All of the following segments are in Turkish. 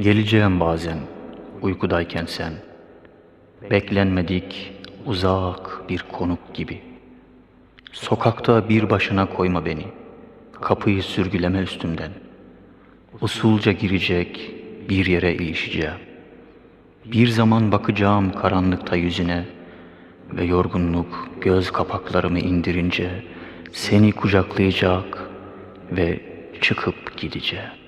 Geleceğim bazen uykudayken sen. Beklenmedik uzak bir konuk gibi. Sokakta bir başına koyma beni. Kapıyı sürgüleme üstümden. Usulca girecek bir yere ilişeceğim. Bir zaman bakacağım karanlıkta yüzüne Ve yorgunluk göz kapaklarımı indirince Seni kucaklayacak ve çıkıp gideceğim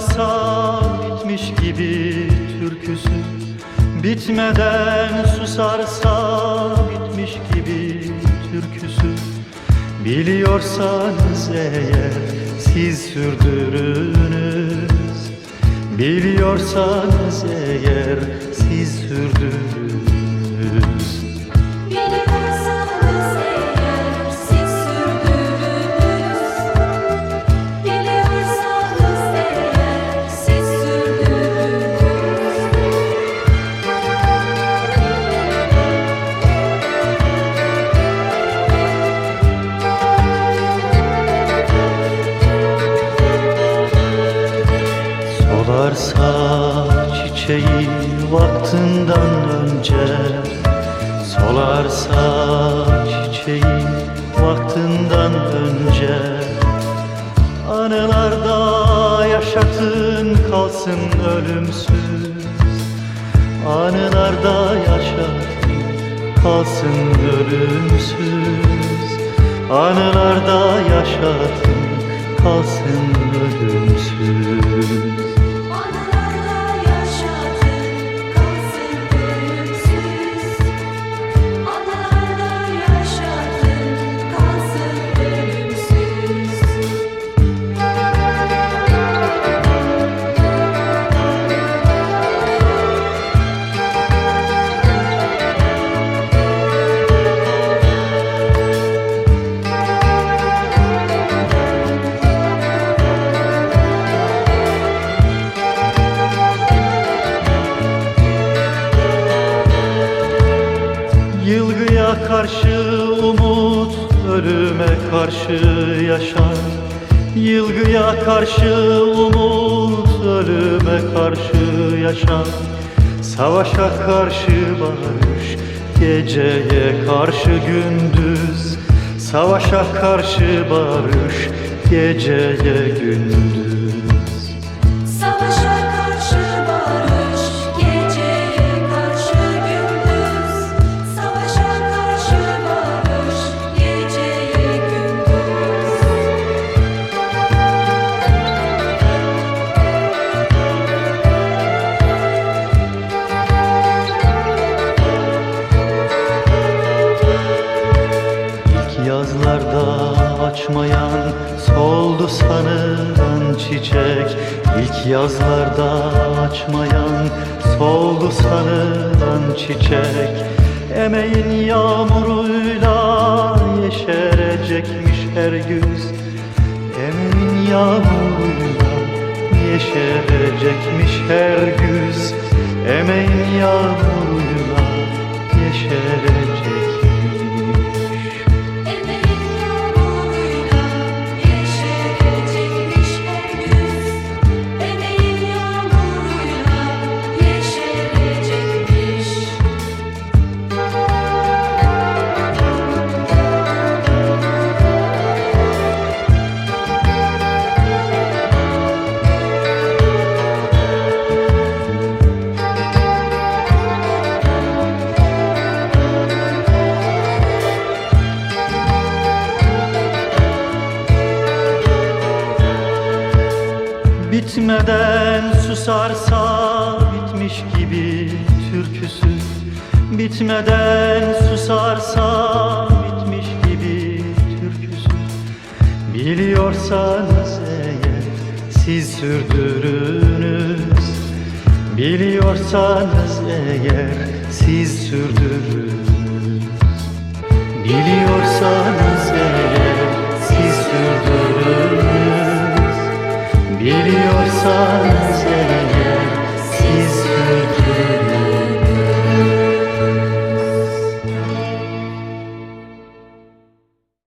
susarsa bitmiş gibi türküsü. Bitmeden susarsa bitmiş gibi türküsü. Biliyorsanız eğer siz sürdürünüz Biliyorsanız eğer siz sürdürünüz çiçeği vaktinden önce Solarsa çiçeği vaktinden önce. Anılarda yaşatın kalsın ölümsüz. Anılarda yaşatın kalsın ölümsüz. Anılarda yaşatın kalsın ölümsüz Yılgıya karşı umut, ölüme karşı yaşam Yılgıya karşı umut, ölüme karşı yaşam Savaşa karşı barış, geceye karşı gündüz. Savaşa karşı barış, geceye gündüz. Savaşa sanılan çiçek İlk yazlarda açmayan soldu sanılan çiçek. Emeğin yağmuruyla yeşerecekmiş her güz. Emeğin yağmuruyla yeşerecekmiş her güz. Emeğin yağmuruyla yeşerecekmiş Bitmeden susarsa bitmiş gibi türküsü. Bitmeden susarsa bitmiş gibi türküsü. Biliyorsanız eğer siz sürdürünüz Biliyorsanız eğer siz sürdürünüz Biliyorsanız your sons.